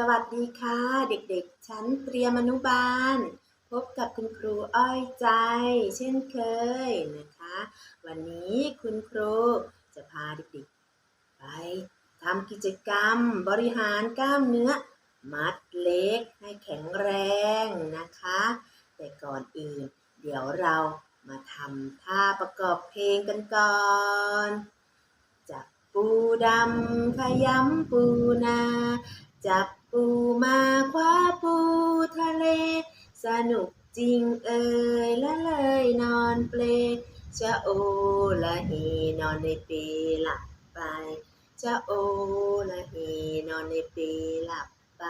สวัสดีค่ะ เด็กๆ ชั้นเตรียมอนุบาล พบกับคุณครูอ้อยใจ เช่นเคยนะคะ วันนี้คุณครูจะพาเด็กๆ ไปทำกิจกรรมบริหารกล้ามเนื้อ มัดเล็กให้แข็งแรงนะคะ แต่ก่อนอื่น เดี๋ยวเรามาทำท่าประกอบเพลงกันก่อนจับปูดำขยำปูนาจับ ปูมาคว้าปูทะเล สนุกจริงเอ่ยละเลยนอนเปลชะโอละเฮนอนในปลหลับไปชะโอละเฮนอนในปลหลับไป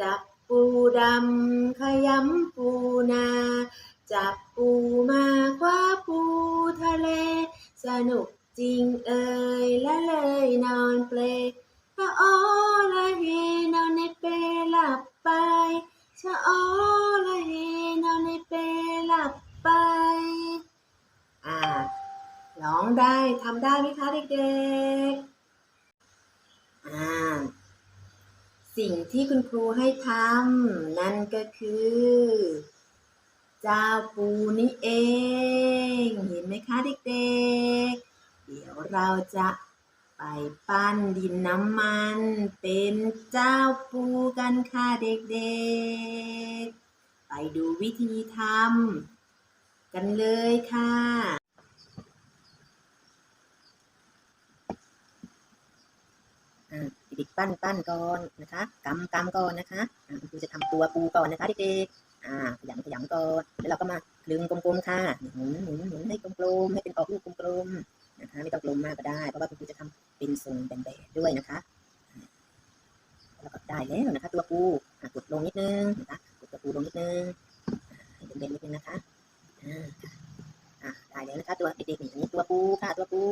จับปูดำขยำปูนา จับปูมาคว้าปูทะเล สนุกจริงเอ่ยละเลยนอนเปล โอละเฮนเอนในเปลหลับไปชะโอละเฮนเอนในเปลหลับไปอ่าร้องได้ทำได้ไหมคะเด็กๆอ่าสิ่งที่คุณครูให้ทำนั่นก็คือ เจ้าปูนี่เอง เห็นไหมคะเด็กๆ เดี๋ยวเราจะ ไปปั้นดินน้ำมัน เป็นเจ้าปูกันค่ะเด็กๆ ไปดูวิธีทำกันเลยค่ะอ่าเด็กๆปั้นปั้นก่อนนะคะกำกำก่อนนะคะอ่าคุณครูจะทำตัวปูก่อนนะคะเด็กๆอ่าขยำขยำก่อนแล้วเราก็มาคลึงกลมๆค่ะหมุนหมุนหมุนให้กลมๆให้เป็นออกลูกกลมๆ นะคะไม่ต้องกลมมากก็ได้ เพราะว่าคุณครูจะทำเป็นทรงแบนๆด้วยนะคะอ่าแล้วก็ได้แล้วนะคะ ตัวปูกดลงนิดนึงนะคะกดตัวปูลงนิดนึงเด่นๆนิดนึงนะคะอ่าได้แล้วนะคะตัวเด็กๆนี่อันนี้ตัวปูค่ะตัวปู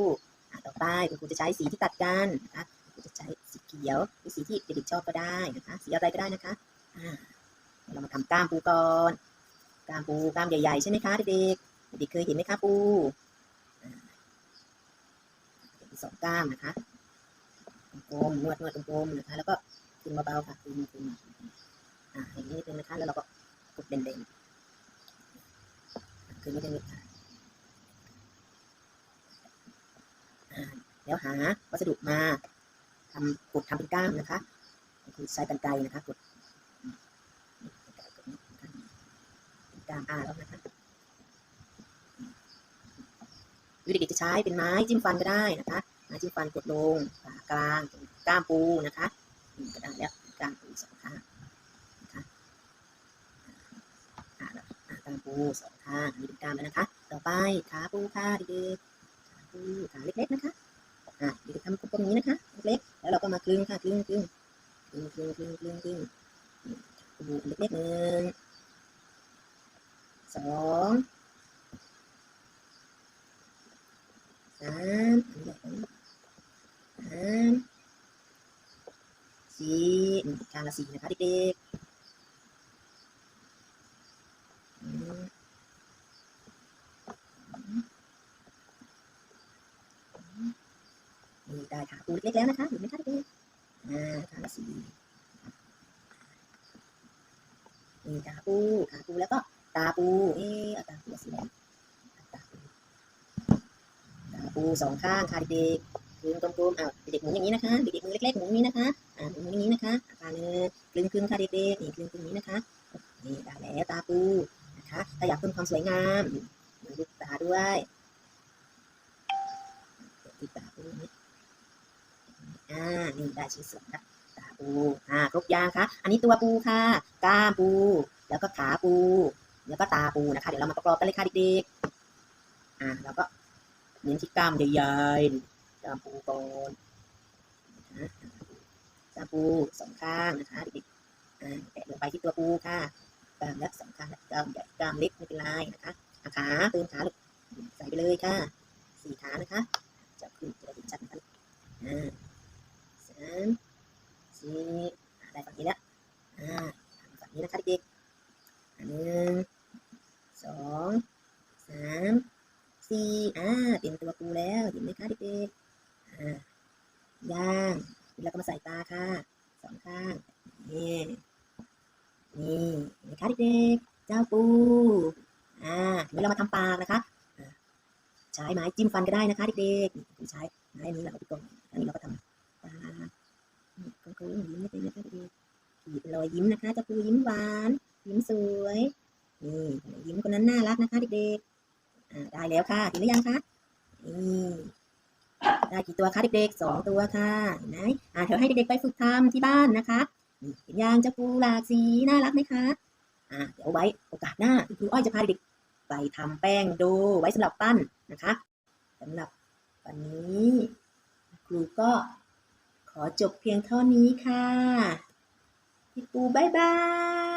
ต่อไปคุณครูจะใช้สีที่ตัดกันนะคะเราจะใช้สีเขียวหรือสีที่เด็กๆชอบก็ได้นะคะ สีอะไรก็ได้นะคะเรามาทำกล้ามปูก่อนกล้ามปูกล้ามใหญ่ๆใช่ไหมคะเด็กๆเด็กๆเคยเห็นไหมคะปู สองก้ามนะคะกลมนวดนวดกลมนะคะ แล้วก็คึงเบาๆค่ะคึงคึงอ่าอย่างนี้นิดนึงนะคะแล้วเราก็กดเด่นๆคึงนิดนึงค่ะอ่าแล้วหาวัสดุมาทำกดทำเป็นก้ามนะคะคือใช้กันไกรนะคะกดก้ามอ่าแล้วนะคะ วิธีเด็กๆจะใช้เป็นไม้จิ้มฟันก็ได้นะคะไม้จิ้มฟันกดลงผ่ากลางตรงก้ามปูนะคะนี่ก็ได้แล้วก้ามปูสองข้างนะคะอ่าแล้ามปูสองข้างอันนี้เป็นก้ามแล้วนะคะ ต่อไปขาปูค่ะเด็กๆขาปูขาเล็กๆนะคะอะเดี๋ยวทำกลมๆอย่างนี้นะคะเล็กๆแล้วเราก็มาคลึงค่ะคลึงคลึงคลึงคลึงคลึงคลึงคลึงดูเล็กๆหนึ่งสอง สามสามสี่อืมข้างละสี่นะคะเด็กๆนี่ได้ขาปูเล็กแล้วนะคะเห็นไหมคะเด็กๆอ่าขาละสี่นี่ขาปูขาปูแล้วก็ตาปู เอ๊ะตาปูสีแดงตาปู ตาปูสองข้างค่ะเด็กๆกลึงกลมๆอ้าวเด็กๆหมุนอย่างนี้นะคะ เด็กๆมือเล็กๆหมุนอย่างนี้นะคะอ่าหมุนอย่างนี้นะคะอาการเนื้อกลึงกลึงๆค่ะเด็กๆนี่กลึงกลึงๆนี้นะคะนี่ได้แล้วตาปูนะคะถ้าอยากเพิ่มความสวยงามมีลูกตาด้วยติดตาปูนี่อ่านี่ได้ชิ้นส่วนครับตาปูอ่าครบยางคะอันนี้ตัวปูค่ะก้ามปู แล้วก็ขาปู แล้วก็ตาปูนะคะ เดี๋ยวเรามาประกอบกันเลยค่ะเด็กๆอ่าเราก็ เน้นที่กล้ามใหญ่ๆกล้ามปูก่อนนะกล้ามปูสองข้างนะคะเด็กๆแตะลงไปที่ตัวปูค่ะกล้ามและสองข้างกล้ามใหญ่กล้ามเล็กไม่เป็นไรนะคะขาเติมขาลูกใส่ไปเลยค่ะสี่ขานะคะจับขึ้นจะได้เห็นชัดนะคะอ่าสามสี่อ่าได้ฝั่งนี้แล้วอ่าฝั่งนี้นะคะเด็กๆอ่าหนึ่งสองสามสี่อ่าเป็นตัวปูแล่าง แล้วก็มาใส่ตาค่ะสองข้างนี่นี่นะคะเด็กๆเจ้าปูอ่าทีนี้เรามาทำปากนะคะใช้ไม้จิ้มฟันก็ได้นะคะเด็กๆนี่ใช้ไม้นี้เราเอาไปก่อนอันนี้เราก็ทำปากก็คือยิ้มไม่เป็นนะคะเด็กๆขีดรอยยิ้มนะคะเจ้าปูยิ้มหวาน ยิ้มสวยนี่ยิ้มคนนั้นน่ารักนะคะเด็กๆอ่าได้แล้วค่ะเห็นหรือยังคะนี่ ได้กี่ตัวคะเด็กๆสองตัวค่ะเห็นไหมอ่าเดี๋ยวให้เด็กๆไปฝึกทำที่บ้านนะคะนี่เห็นยังเจ้าปูหลากสีน่ารักไหมคะอ่าเดี๋ยวไว้โอกาสหน้าครูอ้อยจะพาเด็กๆไปทำแป้งโดไว้สำหรับปั้นนะคะสำหรับวันนี้ครูก็ขอจบเพียงเท่านี้ค่ะพี่ปูบายบาย